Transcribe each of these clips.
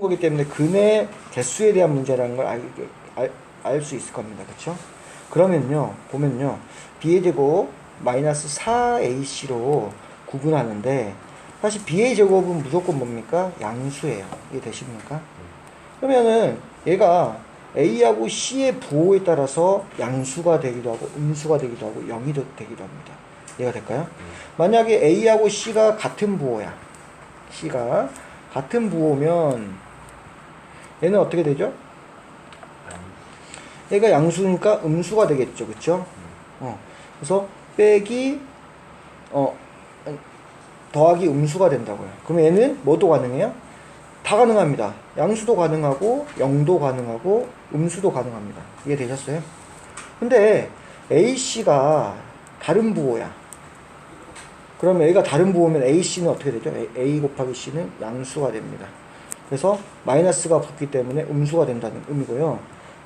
거기 때문에 근의 개수에 대한 문제라는 걸알수 있을 겁니다. 그렇죠? 그러면요. 보면요. b의 제곱 마이너스 4ac로 구분하는데 사실 b의 제곱은 무조건 뭡니까? 양수예요. 이해 되십니까? 그러면은 얘가 a하고 c의 부호에 따라서 양수가 되기도 하고 음수가 되기도 하고 0이 되기도 합니다. 이해가 될까요? 만약에 a하고 c가 같은 부호야. c가 같은 부호면 얘는 어떻게 되죠? 얘가 양수니까 음수가 되겠죠. 그쵸? 어. 그래서 빼기 어 더하기 음수가 된다고요. 그럼 얘는 뭐도 가능해요? 다 가능합니다. 양수도 가능하고 0도 가능하고 음수도 가능합니다. 이해되셨어요? 근데 AC가 다른 부호야. 그러면 A가 다른 부호면 AC는 어떻게 되죠? A 곱하기 C는 양수가 됩니다. 그래서 마이너스가 붙기 때문에 음수가 된다는 의미고요.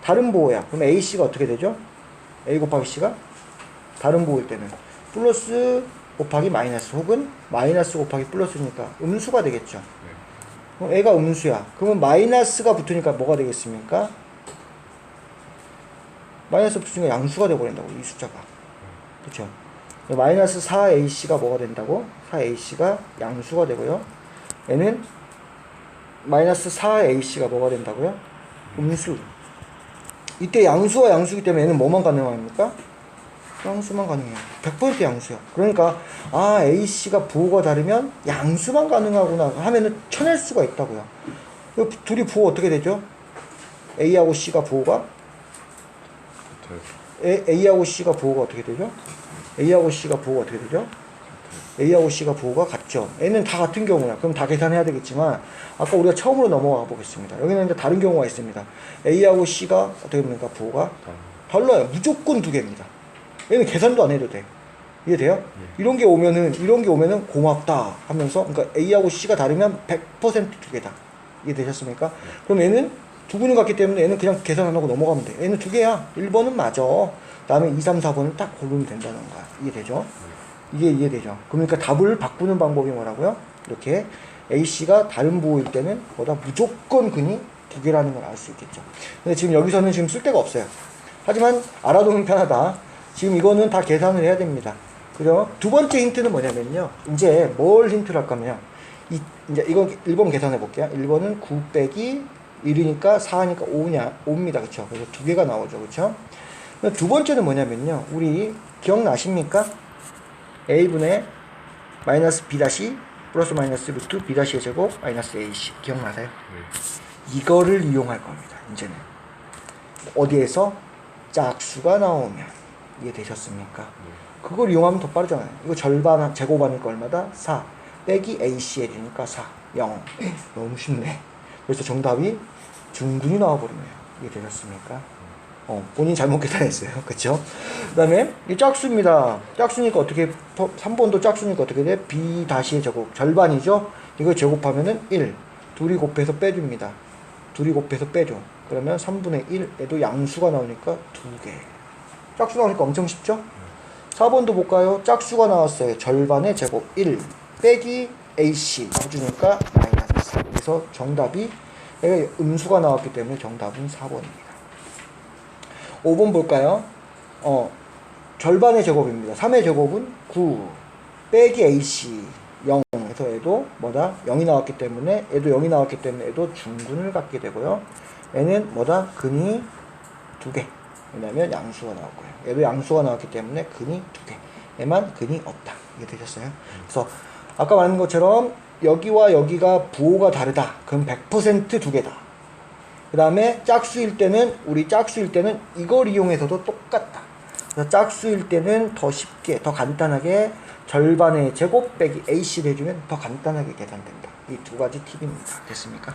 다른 부호야. 그럼 AC가 어떻게 되죠? A 곱하기 C가 다른 부호일 때는 플러스 곱하기 마이너스 혹은 마이너스 곱하기 플러스니까 음수가 되겠죠. 그럼 A가 음수야. 그러면 마이너스가 붙으니까 뭐가 되겠습니까? 마이너스 붙으니까 양수가 되어버린다고 이 숫자가. 그렇죠? 마이너스 4AC가 뭐가 된다고? 4AC가 양수가 되고요. 얘는 마이너스 4AC가 뭐가 된다고요? 음수. 이때 양수와 양수기 때문에 얘는 뭐만 가능합니까? 양수만 가능해요. 100% 양수요. 그러니까 아 AC가 부호가 다르면 양수만 가능하구나 하면은 쳐낼 수가 있다고요. 그 둘이 부호 어떻게 되죠? A하고 C가 부호가 A, A하고 C가 부호가 어떻게 되죠? A하고 C가 부호가 어떻게 되죠? A하고 C가 부호가 같 죠. N은 다 같은 경우야. 그럼 다 계산해야 되겠지만 아까 우리가 처음으로 넘어가 보겠습니다. 여기는 이제 다른 경우가 있습니다. A하고 C가 어떻게 됩니까? 부호가 달라요. 무조건 두 개입니다. 얘는 계산도 안 해도 돼. 이해돼요? 이런 게 오면은 이런 게 오면은 고맙다 하면서 그러니까 A하고 C가 다르면 100%두 개다. 이해되셨습니까? 그럼 얘는 두 군이 같기 때문에 얘는 그냥 계산 안 하고 넘어가면 돼. 얘는 두 개야. 1번은 맞아. 다음에 2, 3, 4번을 딱 고르면 된다는 거야. 이해되죠? 이게 이해되죠? 그러니까 답을 바꾸는 방법이 뭐라고요? 이렇게 A씨가 다른 부호일 때는 보다 무조건 근이 두 개라는 걸 알 수 있겠죠. 근데 지금 여기서는 지금 쓸 데가 없어요. 하지만 알아두면 편하다. 지금 이거는 다 계산을 해야 됩니다. 그죠? 두 번째 힌트는 뭐냐면요. 이제 뭘 힌트를 할 거면, 이, 이제 이거 1번 계산해 볼게요. 1번은 9 빼기 1이니까 4니까 5냐, 5입니다. 그쵸? 그래서 두 개가 나오죠. 그쵸? 두 번째는 뭐냐면요. 우리 기억나십니까? A분의 마이너스 b 다시 플러스 마이너스 루트 b 다시의 제곱 마이너스 ac 기억나세요? 이거를 이용할 겁니다. 이제는 어디에서 짝수가 나오면 이해되셨습니까? 그걸 이용하면 더 빠르잖아요. 이거 절반 제곱하니까 얼마다? 4 빼기 ac 해주니까 4 0 너무 쉽네. 그래서 정답이 중근이 나와버리네요. 이해되셨습니까? 어, 본인 잘못 계산했어요. 그쵸? 그 다음에, 이 짝수입니다. 짝수니까 어떻게, 3번도 짝수니까 어떻게 돼? b 다시의 제곱. 절반이죠? 이걸 제곱하면은 1. 둘이 곱해서 빼줍니다. 둘이 곱해서 빼줘. 그러면 3분의 1에도 양수가 나오니까 2개. 짝수 나오니까 엄청 쉽죠? 4번도 볼까요? 짝수가 나왔어요. 절반의 제곱 1. 빼기 ac 해주니까 마이너스 4. 그래서 정답이, 음수가 나왔기 때문에 정답은 4번입니다. 5번 볼까요? 어, 절반의 제곱입니다. 3의 제곱은 9 빼기 AC 0 그래서 얘도 뭐다? 0이 나왔기 때문에 얘도 0이 나왔기 때문에 얘도 중근을 갖게 되고요. 얘는 뭐다? 근이 2개. 왜냐면 양수가 나올 거예요. 얘도 양수가 나왔기 때문에 근이 2개. 얘만 근이 없다. 이게 되셨어요? 그래서 아까 말한 것처럼 여기와 여기가 부호가 다르다. 그럼 100%두 개다. 그 다음에 짝수일 때는 우리 짝수일 때는 이걸 이용해서도 똑같다. 그래서 짝수일 때는 더 쉽게 더 간단하게 절반의 제곱 빼기 AC를 해주면 더 간단하게 계산된다. 이 두 가지 팁입니다. 됐습니까?